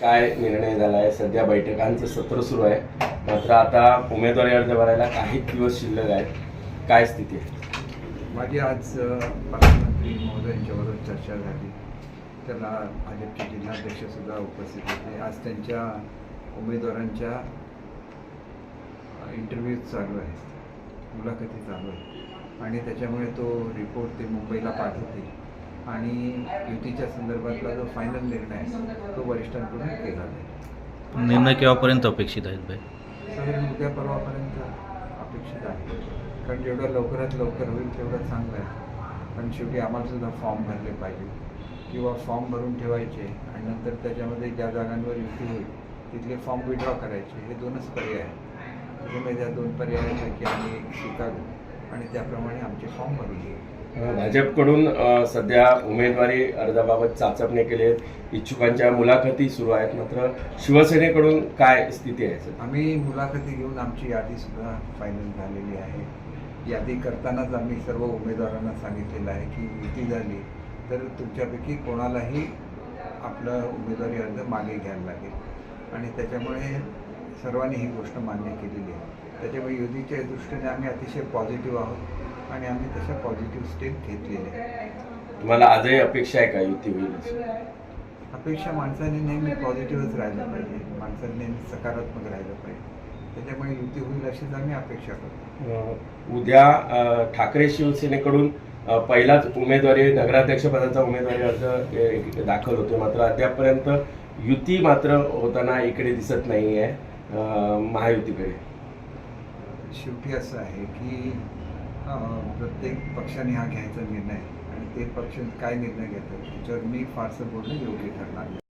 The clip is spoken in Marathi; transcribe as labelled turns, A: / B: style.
A: काय निर्णय झाला आहे सध्या बैठकांचं सत्र सुरू आहे. मात्र आता उमेदवारी अर्ज भरायला काही दिवस शिल्लक आहेत. काय स्थिती आहे?
B: माझी आज अ, प्रधानमंत्री महोदयांच्याबरोबर चर्चा झाली. त्याला भाजपचे जिल्हाध्यक्षसुद्धा उपस्थित होते. आज त्यांच्या उमेदवारांच्या इंटरव्ह्यूज चालू आहेत. मुलाखती चालू आहेत. आणि त्याच्यामुळे तो रिपोर्ट ते मुंबईला पाठवतील. आणि युतीच्या संदर्भातला जो फायनल निर्णय आहे तो वरिष्ठांकडून केला जाईल
C: निर्णय केव्हापर्यंत अपेक्षित आहेत भाई
B: साधारण उद्या परवापर्यंत अपेक्षित आहे. कारण जेवढं लवकरात लवकर होईल तेवढं चांगलं आहे. कारण शेवटी आम्हाला सुद्धा फॉर्म भरले पाहिजे. किंवा फॉर्म भरून ठेवायचे आणि नंतर त्याच्यामध्ये ज्या जागांवर युती होईल तिथले फॉर्म विड्रॉ करायचे हे दोनच पर्याय आहेत. त्याच्यामुळे त्या दोन पर्यायांपैकी आम्ही स्वीकारू आणि त्याप्रमाणे आमचे फॉर्म भरून घेऊ.
A: भाजपकडून सध्या उमेदवारी अर्जाबाबत चाचपणे केले आहेत. इच्छुकांच्या मुलाखती सुरू आहेत मात्र शिवसेनेकडून काय स्थिती आहे
B: आम्ही मुलाखती घेऊन आमची यादीसुद्धा फायनल झालेली आहे. यादी करतानाच आम्ही सर्व उमेदवारांना सांगितलेलं आहे की युती झाली तर तुमच्यापैकी कोणालाही आपला उमेदवारी अर्ज मागे घ्यायला लागेल. आणि त्याच्यामुळे सर्वांनी ही गोष्ट मान्य केलेली आहे. त्याच्यामुळे युतीच्या दृष्टीने आम्ही अतिशय पॉझिटिव्ह आहोत. आणि आम्ही तशा पॉझिटिव्ह स्टेप घेतलेले आहे
A: तुम्हाला आजही अपेक्षा आहे का युती होईल?
B: अपेक्षा माणसाने नेहमी पॉझिटिव्हच राहिलं पाहिजे. माणसाने नेहमी सकारात्मक राहिलं पाहिजे. त्याच्यामुळे युती होईल अशीच आम्ही अपेक्षा करतो.
A: उद्या ठाकरे शिवसेनेकडून पहिलाच उमेदवारी नगराध्यक्षपदाचा उमेदवारी अर्ज दाखल होतो मात्र अद्यापपर्यंत युती मात्र होताना इकडे दिसत नाही आहे महायुतीकडे.
B: शेवटी असं आहे की प्रत्येक पक्षाने हा घ्यायचा निर्णय आणि ते पक्ष काय निर्णय घेतात त्याच्यावर मी फारसं बोलणं योग्य ठरणार